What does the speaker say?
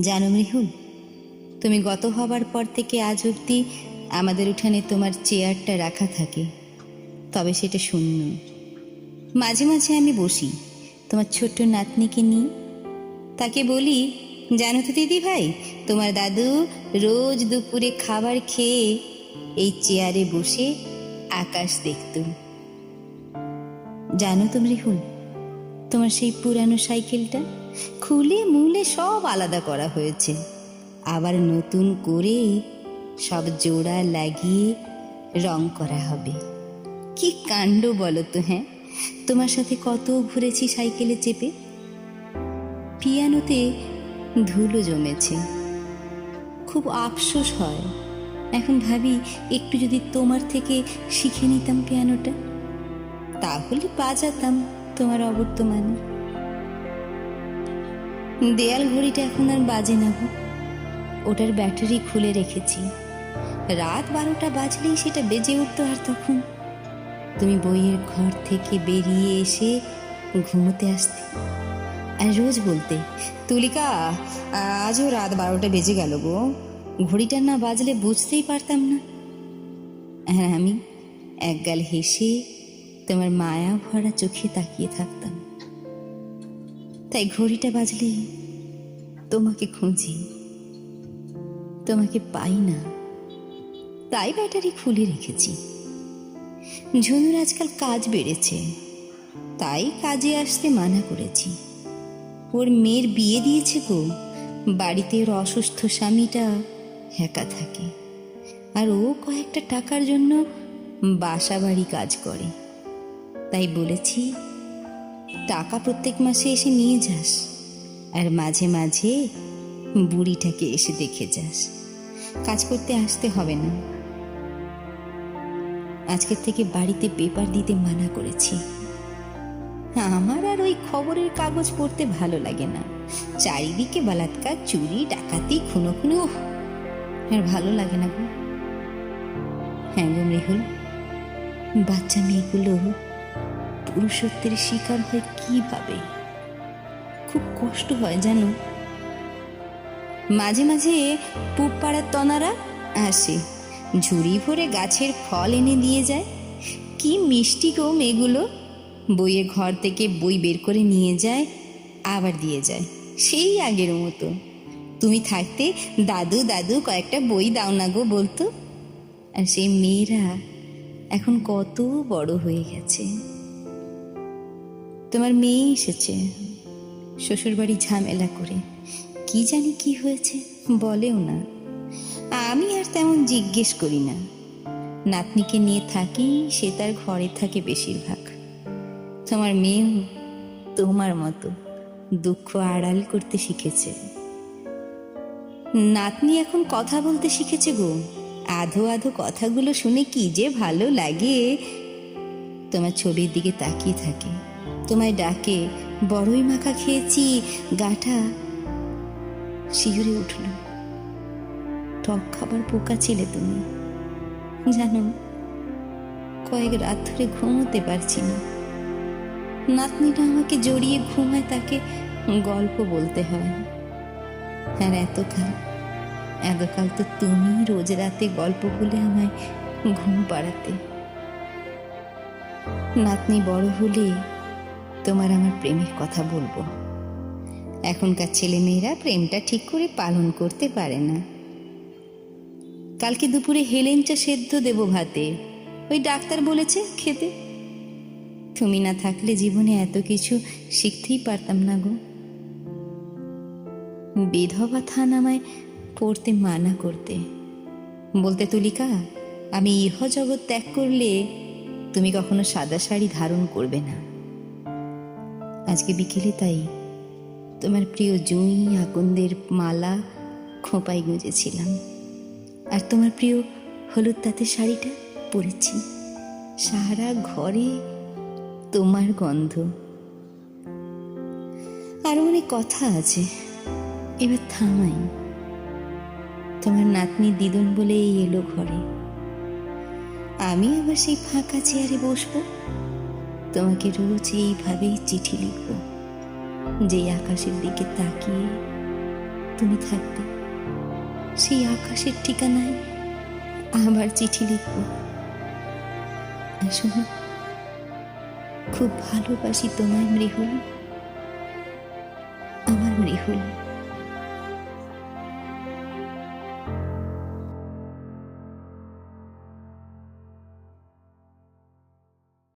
জানো মৃহুল তুমি গত হবার পর থেকে আজ অবধি আমাদের উঠানে তোমার চেয়ারটা রাখা থাকে, তবে সেটা শূন্য। মাঝে মাঝে আমি বসি, তোমার ছোট্ট নাতনিকে নিয়ে। তাকে বলি, জানো তো দিদি ভাই, তোমার দাদু রোজ দুপুরে খাবার খেয়ে এই চেয়ারে বসে আকাশ দেখত। জানো তো মৃহুল তোমার সেই পুরানো সাইকেলটা? খুলে মুলে সব আলাদা করা হয়েছে। আবার নতুন করে সব জোড়া লাগিয়ে রং করা হবে। কি কাণ্ড বলো তো হ্যাঁ? তোমার সাথে কত ঘুরেছি সাইকেলে চেপে? পিয়ানোতে ধুলো জমেছে। খুব আফসোস হয়। এখন ভাবি একটু যদি তোমার থেকে শিখে নিতাম পিয়ানোটা, তাহলে বাজাতাম। তোমার অবর্তমান। দেয়াল ঘড়িটা এখন আর বাজে না গো। ওটার ব্যাটারি খুলে রেখেছি। রাত বারোটা বাজলেই সেটা বেজে উঠতো আর তখন। তুমি বইয়ের ঘর থেকে বেরিয়ে এসে ঘুমোতে আসতে। আর রোজ বলতে, তুলিকা, আজও রাত বারোটা বেজে গেল গো। ঘড়িটা না বাজলে বুঝতেই পারতাম না। হ্যাঁ আমি একগাল হেসে তোমার মায়া ভরা চোখে তাকিয়ে থাকতাম। তাই ঘড়িটা বাজলে তোমাকে খুঁজি। তোমাকে পাই না। তাই ব্যাটারি খুলে রেখেছি। ঝুনুর আজকাল কাজ বেড়েছে। তাই কাজে আসতে মানা করেছি। ওর মেয়ের বিয়ে দিয়েছে গো। বাড়িতে ওর অসুস্থ স্বামীটা একা থাকে। আর ও কয়েকটা টাকার জন্য বাসা বাড়ি কাজ করে। তাই বলেছি, টাকা প্রত্যেক মাসে এসে নিয়ে যাস আর মাঝে মাঝে বুড়িটাকে এসে দেখে যাস। কাজ করতে আসতে হবে না। আজকের থেকে বাড়িতে পেপার দিতে মানা করেছি। আমার আর ওই খবরের কাগজ পড়তে ভালো লাগে না। চারিদিকে বলাৎকার চুরি, ডাকাতি খুনো খুনো আর ভালো লাগে না গো। হ্যাঁ গো মৃহুল, বাচ্চা মেয়েগুলো পুরুষত্বের শিকার হয় কীভাবে? খুব কষ্ট হয়, জানো? মাঝে মাঝে পুব পাড়ার তনারা আসে, ঝুড়ি ভরে গাছের ফল এনে দিয়ে যায়। কি মিষ্টি গো মেয়েগুলো! বইয়ের ঘর থেকে বই বের করে নিয়ে যায়, আবার দিয়ে যায়। সেই আগের মতো। তুমি থাকতে দাদু দাদু, কয়েকটা বই দাও না গো বলতো। আর সেই মেয়েরা এখন কত বড় হয়ে গেছে। তোমার মেয়ে এসেছে। শ্বশুরবাড়ি ঝামেলা করে। কি জানি কি হয়েছে, বলেও না। আমি আর তেমন জিজ্ঞেস করি না। নাতনিকে নিয়ে থাকি, সে তার ঘরে থাকে বেশিরভাগ। তোমার মেয়েও তোমার মতো দুঃখ আড়াল করতে শিখেছে। নাতনি এখন কথা বলতে শিখেছে গো। আধো আধো কথাগুলো শুনে কি যে ভালো লাগে। তোমার ছবির দিকে তাকিয়ে থাকে। তোমায় ডাকে, বড়ই মাখা খেয়েছি, গাঠা শিহরে উঠল। টক খাবার পোকা ছিলে তুমি। জানো, কয়েক রাত ধরে ঘুমোতে পারছি না। নাতনিটা আমাকে জড়িয়ে ঘুমায় তাকে গল্প বলতে হয়। আর এতকাল এতকাল তো তুমি রোজ রাতে গল্প বলে আমায় ঘুম পাড়াতে। নাতনি বড় হলে তোমার আমার প্রেমের কথা বলব। এখনকার ছেলে মেয়েরা প্রেমটা ঠিক করে পালন করতে পারে না। কালকে দুপুরে হেলেঞ্চা সেদ্ধ দেব ভাতে। ওই ডাক্তার বলেছে খেতে। তুমি না থাকলে জীবনে এত কিছু শিখতেই পারতাম না গো। বিধবা থান আমায় পড়তে মানা করতে। বলতে তুলিকা, আমি ইহ জগৎ ত্যাগ করলে তুমি কখনো সাদা শাড়ি ধারণ করবে না। আজকে বিকেলে তাই তোমার প্রিয় জুঁই আকন্দের মালা খোঁপায় গুঁজেছিলাম। আর তোমার প্রিয় হলুদ তাঁতের শাড়িটা পরেছি। সারা ঘরে তোমার গন্ধ। আরও অনেক কথা আছে। এবার থামাই। তোমার নাতনি দিদন বলেই এলো ঘরে। আমি আবার সেই ফাঁকা চেয়ারে বসবো? তোমাকে রোজ এইভাবেই চিঠি লিখব। যেই আকাশের দিকে তাকিয়ে তুমি থাকবে, সেই আকাশের ঠিকানায় আবার চিঠি লিখব। শোনো, খুব ভালোবাসি তোমায় মৃহুল, আমার মৃহুল।